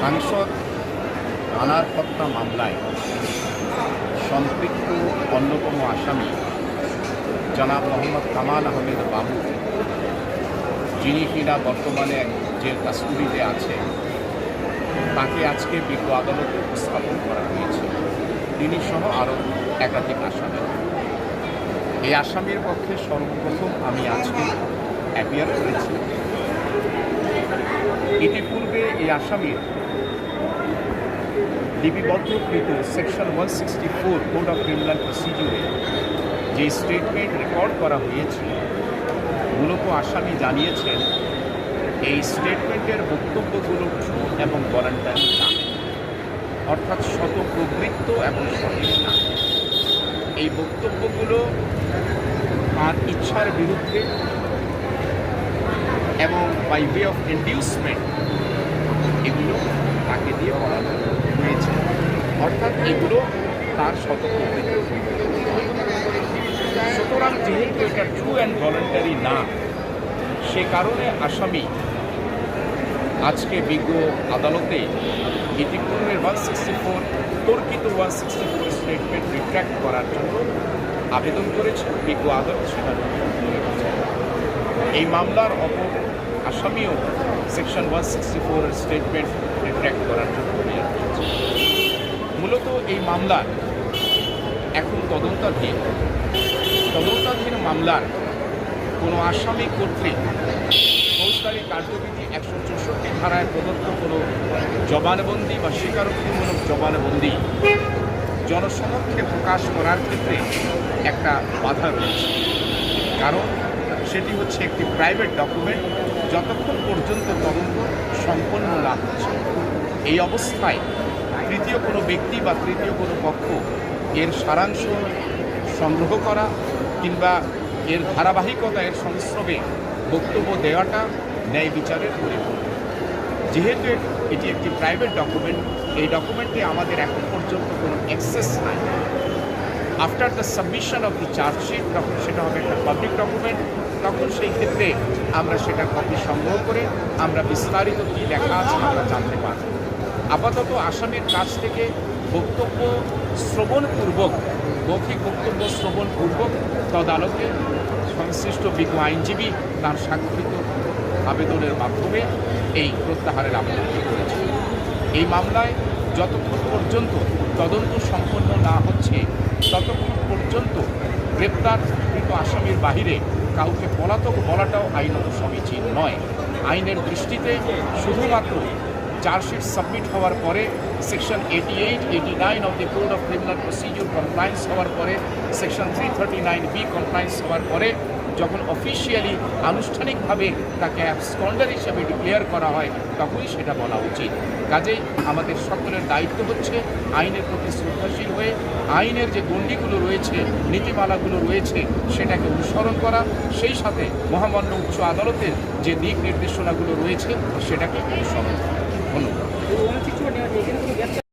সাংসদ আনার হত্যা মামলায় সম্পৃক্ত অন্যতম আসামি জনাব মোহাম্মদ কামাল আহমেদ বাবু, যিনি কিনা বর্তমানে জেল কাস্টডিতে আছে তাকে আজকে বিজ্ঞ আদালতে উপস্থাপন করা হয়েছে। তিনি সহ আরও একাধিক আসামি। এই আসামির পক্ষে সর্বপ্রথম আমি আজকে অ্যাপিয়ার করেছি। ইতিপূর্বে এই আসামির লিপিবদ্ধকৃত section one sixty four code of criminal প্রসিডিউরে যে স্টেটমেন্ট রেকর্ড করা হয়েছে মূলত আসামি জানিয়েছেন, এই স্টেটমেন্টের বক্তব্যগুলো এবং ভলান্টারি না অর্থাৎ শত প্রবৃত্ত এবং সঠিক না এই বক্তব্যগুলো তার ইচ্ছার বিরুদ্ধে এবং বাই ওয়ে অফ ইন্ডিউসমেন্ট এগুলো তাকে দিয়ে করানো হয়েছে। অর্থাৎ এগুলো তার শতপ্রবৃত্তি। সুতরাং যেহেতু এটা ট্রু অ্যান্ড ভলেন্টারি না, সে কারণে আসামি আজকে বিজ্ঞ আদালতে ইতিপূর্বের one sixty four তর্কিত one sixty four statement retract করার জন্য আবেদন করেছে বিজ্ঞ আদালত সেটা এই মামলার অপর আসামিও section one sixty four statement retract করার জন্য মূলত এই মামলার এখন তদন্তাধীন তদন্তাধীন মামলার কোনো আসামি কর্তৃক ফৌজদারি কার্যবিধি একশো চৌষট্টি ধারায় প্রদত্ত কোনো জবানবন্দি বা স্বীকারোক্তিমূলক জবানবন্দি জনসমক্ষে প্রকাশ করার ক্ষেত্রে একটা বাধা রয়েছে। কারণ সেটি হচ্ছে একটি প্রাইভেট ডকুমেন্ট, যতক্ষণ পর্যন্ত তদন্ত সম্পন্ন না হচ্ছে। এই অবস্থায় তৃতীয় কোনো ব্যক্তি বা তৃতীয় কোনো পক্ষ এর সারাংশ সংগ্রহ করা কিংবা এর ধারাবাহিকতা, এর সংস্রবে বক্তব্য দেওয়াটা ন্যায় বিচারের পরিপূর্ণ যেহেতু এটি একটি প্রাইভেট ডকুমেন্ট এই ডকুমেন্টে আমাদের এখন পর্যন্ত কোনো অ্যাক্সেস নাই। After the submission of the chargesheet তখন সেটা হবে একটা পাবলিক ডকুমেন্ট তখন সেই ক্ষেত্রে আমরা সেটা কপি সংগ্রহ করে আমরা বিস্তারিত কী লেখা আছে আমরা জানতে পারব। আপাতত আসামির কাছ থেকে বক্তব্য শ্রবণপূর্বক, মৌখিক বক্তব্য শ্রবণপূর্বক তদালতে সংশ্লিষ্ট বিজ্ঞ আইনজীবী তার স্বাক্ষরিত আবেদনের মাধ্যমে এই প্রত্যাহারের আবেদনটি করেছে। এই মামলায় যতক্ষণ পর্যন্ত তদন্ত সম্পন্ন না হচ্ছে, ততক্ষণ পর্যন্ত গ্রেপ্তারকৃত আসামির বাহিরে কাউকে পলাতক বলাটাও আইনত সমীচীন নয়। আইনের দৃষ্টিতে শুধুমাত্র চার্জশিট সাবমিট হওয়ার পরে, section eighty eight eighty nine of the code of criminal procedure compliance হওয়ার পরে, section three thirty nine B compliance হওয়ার পরে যখন অফিসিয়ালি আনুষ্ঠানিকভাবে তাকে অ্যাবসকন্ডার হিসাবে ডিক্লেয়ার করা হয়, তখনই সেটা বলা উচিত। কাজেই আমাদের সকলের দায়িত্ব হচ্ছে আইনের প্রতি শ্রদ্ধাশীল হয়ে, আইনের যে গণ্ডিগুলো রয়েছে, নীতিমালাগুলো রয়েছে, সেটাকে অনুসরণ করা, সেই সাথে মহামান্য উচ্চ আদালতের যে দিক নির্দেশনাগুলো রয়েছে, সেটাকে অনুসরণ করা। ধন্যবাদ।